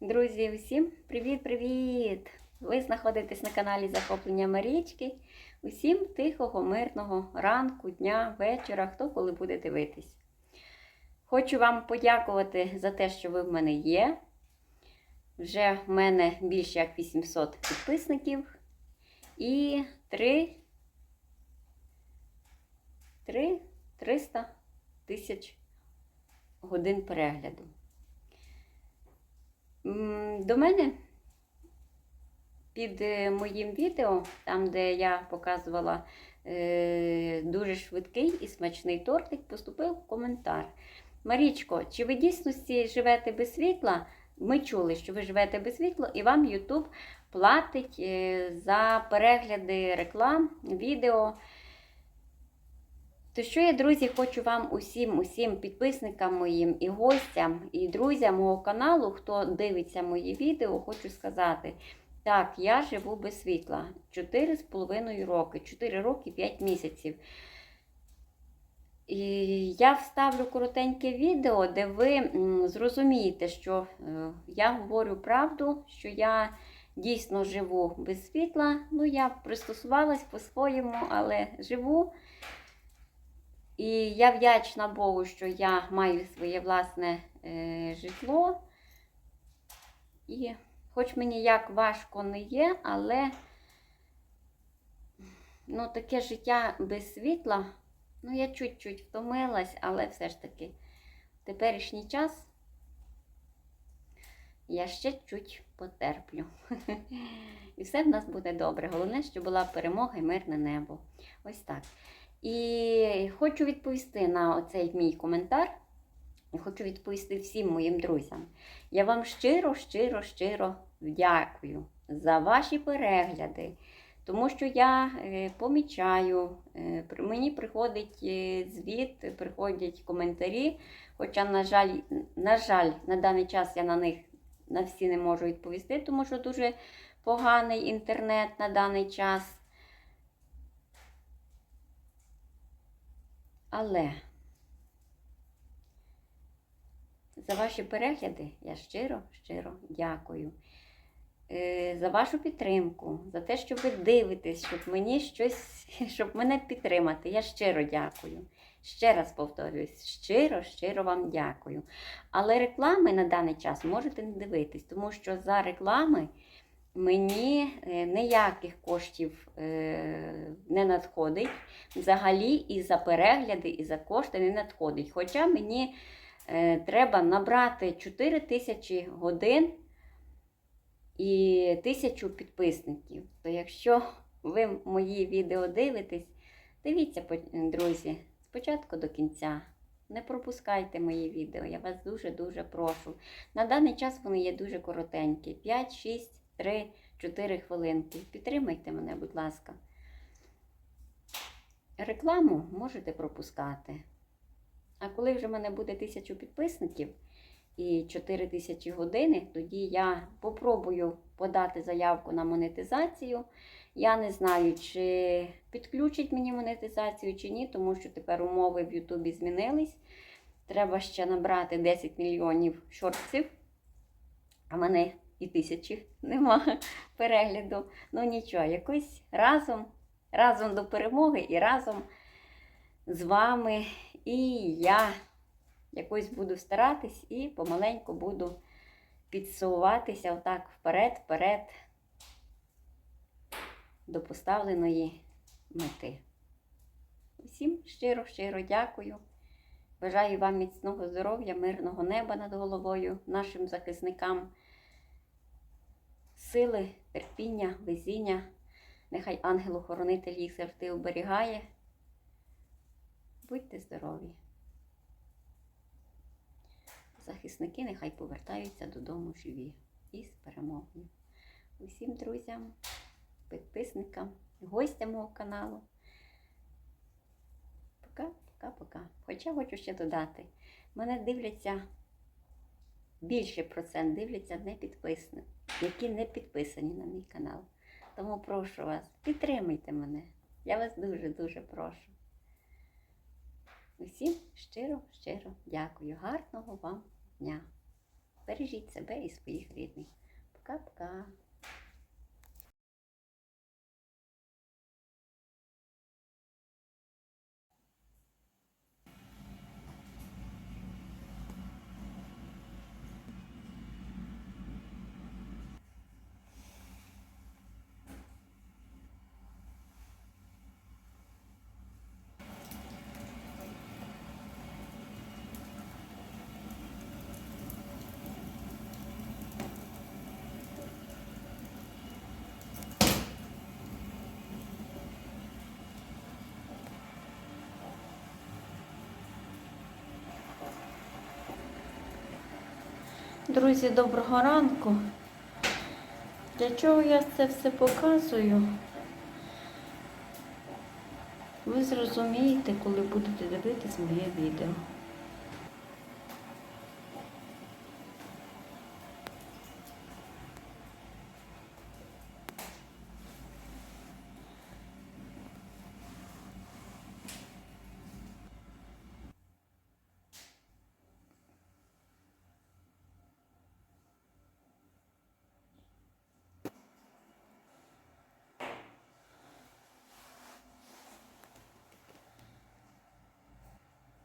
Друзі, усім привіт-привіт! Ви знаходитесь на каналі Захоплення Марічки. Усім тихого, мирного ранку, дня, вечора, хто коли буде дивитись. Хочу вам подякувати за те, що ви в мене є. Вже в мене більше як 800 підписників і 3, 3 300 тисяч годин перегляду. До мене під е, моїм відео, там, де я показувала е, дуже швидкий і смачний тортик, поступив коментар. Марічко, чи ви дійсності живете без світла? Ми чули, що ви живете без світла, і вам YouTube платить е, за перегляди реклам, відео. То що я, друзі, хочу вам усім, усім підписникам моїм і гостям, і друзям мого каналу, хто дивиться мої відео, хочу сказати. Так, я живу без світла 4,5 роки, 4 роки 5 місяців. І я вставлю коротеньке відео, де ви зрозумієте, що е, я говорю правду, що я дійсно живу без світла. Ну, я пристосувалась по-своєму, але живу. І я вдячна Богу, що я маю своє власне е, житло. І хоч мені як важко не є, але ну, таке життя без світла, ну, я чуть-чуть втомилась, але все ж таки в теперішній час я ще чуть потерплю. І все в нас буде добре. Головне, щоб була перемога і мирне небо. Ось так. І хочу відповісти на оцей мій коментар. Хочу відповісти всім моїм друзям. Я вам щиро, щиро, щиро дякую за ваші перегляди. Тому що я е, помічаю, е, мені приходить е, звіт, приходять коментарі. Хоча, на жаль, на жаль, на даний час я на них на всі не можу відповісти, тому що дуже поганий інтернет на даний час. Але за ваші перегляди я щиро, щиро дякую. Е, За вашу підтримку, за те, що ви дивитесь, щоб мені щось, щоб мене підтримати. Я щиро дякую. Ще раз повторююсь, щиро, щиро вам дякую. Але реклами на даний час можете не дивитись, тому що за реклами мені е, ніяких коштів е, не надходить. Взагалі і за перегляди, і за кошти не надходить. Хоча мені е, треба набрати 4 тисячі годин і тисячу підписників. То якщо ви мої відео дивитесь, дивіться, друзі, спочатку до кінця. Не пропускайте мої відео, я вас дуже-дуже прошу. На даний час вони є дуже коротенькі: 5, 6, 3, 4 хвилинки. Підтримайте мене, будь ласка. Рекламу можете пропускати. А коли вже в мене буде тисячу підписників і 4 тисячі години, тоді я попробую подати заявку на монетизацію. Я не знаю, чи підключить мені монетизацію чи ні, тому що тепер умови в Ютубі змінились. Треба ще набрати 10 мільйонів шортів, а мене і тисячі нема перегляду. Ну нічого, якось разом, разом до перемоги і разом з вами. І я якось буду старатись і помаленьку буду підсуватися отак вперед, вперед до поставленої мети. Всім щиро, щиро дякую. Бажаю вам міцного здоров'я, мирного неба над головою, нашим захисникам, сили, терпіння, везіння. Нехай ангел-охоронитель їх завжди оберігає. Будьте здорові. Захисники нехай повертаються додому живі і з перемогою. Усім друзям, підписникам, гостям мого каналу. Пока, пока, пока. Хоча хочу ще додати, мене дивляться більше процент дивляться не підписані, які не підписані на мій канал. Тому прошу вас, підтримуйте мене. Я вас дуже-дуже прошу. Усім щиро, щиро дякую. Гарного вам дня! Бережіть себе і своїх рідних. Пока-пока. Друзі, доброго ранку. Для чого я це все показую? Ви зрозумієте, коли будете дивитись моє відео.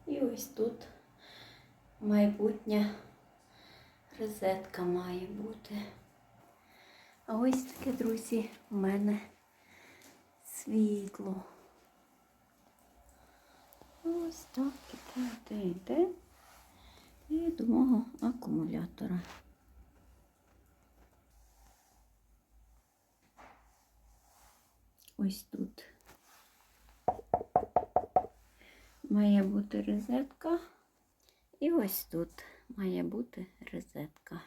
І ось тут майбутня розетка має бути. А ось таке, друзі, у мене світло. Ось так іде, йде, йде. І до мого акумулятора. Ось тут має бути розетка. І ось тут має бути розетка.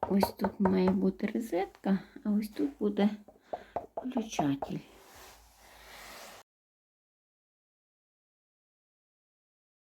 Ось тут має бути розетка, а ось тут буде включатель.